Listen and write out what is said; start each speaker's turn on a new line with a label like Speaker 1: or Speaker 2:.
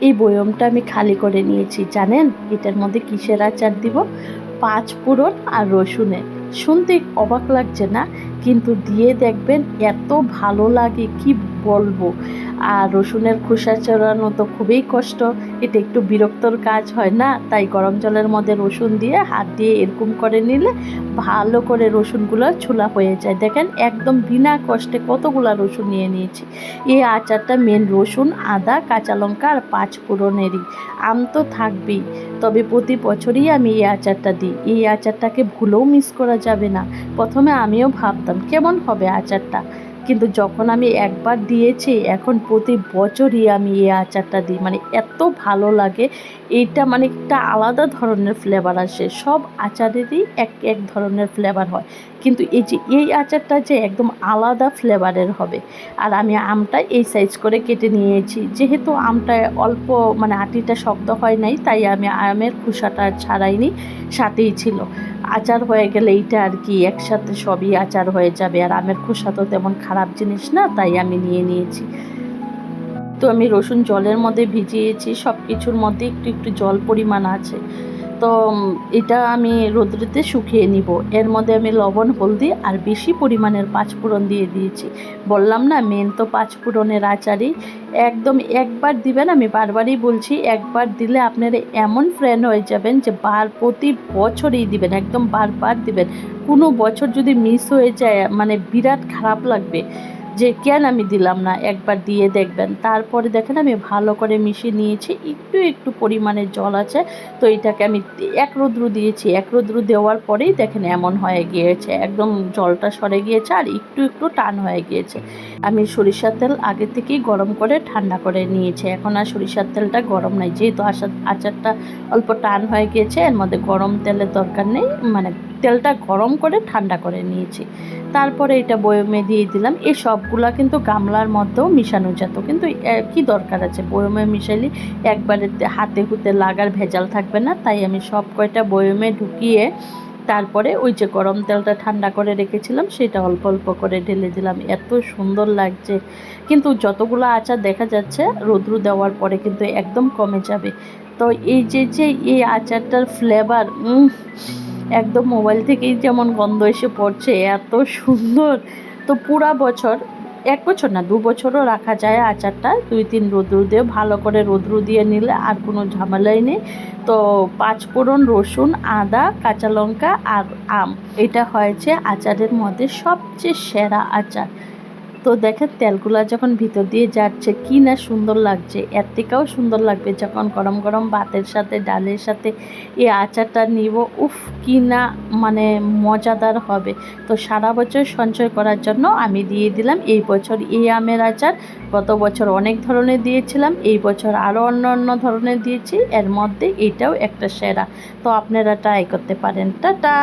Speaker 1: এই বয়মটা আমি খালি করে নিয়েছি, জানেন? এটার মধ্যে কিসের আচার দিব? পাঁচ পুরন আর রসুনের শুনতে অবাক লাগছে না? কিন্তু দিয়ে দেখবেন এত ভালো লাগে, কি বলব? আর রসুনের খোসা চড়ানো তো খুবই কষ্ট। এটা একটু বিরক্তর কাজ হয় না? তাই গরম জলের মধ্যে রসুন দিয়ে হাত দিয়ে এরকম করে নিলে ভালো করে রসুনগুলো ছোলা হয়ে যায়। দেখেন, একদম বিনা কষ্টে কতগুলা রসুন নিয়ে নিয়েছি। এই আচারটা মেন রসুন, আদা, কাঁচা লঙ্কা আর পাঁচ ফোড়নেরই। আম তো থাকবেই, তবে প্রতি বছরই আমি এই আচারটা দিই। এই আচারটাকে ভুলেও মিস করা যাবে না। প্রথমে আমিও ভাবতাম, কেমন হবে আচারটা? কিন্তু যখন আমি একবার দিয়েছি, এখন প্রতি বছরই আমি এই আচারটা দিই। মানে এত ভালো লাগে, এইটা মানে একটা আলাদা ধরনের ফ্লেভার আসে। সব আচারেরই এক এক ধরনের ফ্লেভার হয়। কিন্তু এই যে, এই আচারটা যে একদম আলাদা ফ্লেভারের হবে। আর আমি আমটা এই সাইজ করে কেটে নিয়েছি। যেহেতু আমটা অল্প মানে আটিটা শক্ত হয় নাই, তাই আমি আমের খোসাটা ছাড়াইনি, সাথেই ছিল। আচার হয়ে গেলে এইটা আর কি, একসাথে সবই আচার হয়ে যাবে। আর আমের খোসা তো তেমন খারাপ জিনিস না, তাই আমি নিয়ে নিয়েছি। তো আমি রসুন জলের মধ্যে ভিজিয়েছি সব কিছুর মধ্যে একটু একটু জল পরিমাণ আছে। তো এটা আমি রোদ্রেতে শুকিয়ে নিব। এর মধ্যে আমি লবণ, হলদি আর বেশি পরিমাণের পাঁচফোড়ন দিয়ে দিয়েছি। বললাম না মেন তো পাঁচফোড়নের আচারই। একদম একবার দিবেন, আমি বারবারই বলছি, একবার দিলে আপনারা এমন ফ্রেন্ড হয়ে যাবেন যে বার প্রতি বছরই দিবেন, একদম বারবার দিবেন। কোনো বছর যদি মিস হয়ে যায় মানে বিরাট খারাপ লাগবে। যে কেন আমি দিলাম না, একবার দিয়ে দেখবেন। তারপরে দেখেন আমি ভালো করে মিশিয়ে নিয়েছি, একটু একটু পরিমাণে জল আছে, তো এটাকে আমি এক রোদ্রু দিয়েছি। এক রোদ্রু দেওয়ার পরেই দেখেন এমন হয়ে গিয়েছে, একদম জলটা সরে গিয়েছে আর একটু একটু টান হয়ে গিয়েছে। আমি সরিষার তেল আগে থেকেই গরম করে ঠান্ডা করে নিয়েছি, এখন আর সরিষার তেলটা গরম নাই। যেহেতু আচার আচারটা অল্প টান হয়ে গিয়েছে, এর মধ্যে গরম তেলের দরকার নেই মানে তেলটা গরম করে ঠান্ডা করে নিয়েছি। তারপরে এটা বয়মে দিয়ে দিলাম। এই সবগুলা কিন্তু গামলার মধ্যেও মিশানো যেত। কিন্তু কি দরকার আছে? বয়মে মিশালি একবারে হাতে হুতে লাগার ভেজাল থাকবে না। তাই আমি সব কয়টা বয়মে ঢুকিয়ে তারপরে ওই যে গরম তেলটা ঠান্ডা করে রেখেছিলাম, সেটা অল্প অল্প করে ঢেলে দিলাম। এত সুন্দর লাগছে। কিন্তু যতগুলো আচার দেখা যাচ্ছে, রোদ্রু দেওয়ার পরে কিন্তু একদম কমে যাবে। তো এই যে যে এই আচারটার ফ্লেভার একদম মোবাইল থেকেই যেমন গন্ধ এসে পড়ছে, এত সুন্দর। তো পুরা বছর, এক বছর না, দু বছরও রাখা যায় আচারটা। দুই তিন রোদ্রু দিয়ে ভালো করে রোদ্রু দিয়ে নিলে আর কোনো ঝামেলাই নেই। তো পাঁচ ফোড়ন রসুন, আদা, কাঁচা লঙ্কা আর আম, এটা হয়েছে আচারের মধ্যে সবচেয়ে সেরা আচার। তো দেখেন তেলগুলা যখন ভিতর দিয়ে যাচ্ছে, কি না সুন্দর লাগছে। এর থেকেও সুন্দর লাগবে যখন গরম গরম ভাতের সাথে, ডালের সাথে এই আচারটা নিব। উফ, কি না মানে মজাদার হবে। তো সারা বছর সঞ্চয় করার জন্য আমি দিয়ে দিলাম এই বছর এই আমের আচার। গত বছর অনেক ধরনের দিয়েছিলাম, এই বছর আরও অন্য অন্য ধরনের দিয়েছি। এর মধ্যে এটাও একটা সেরা। তো আপনারা ট্রাই করতে পারেন। টাটা!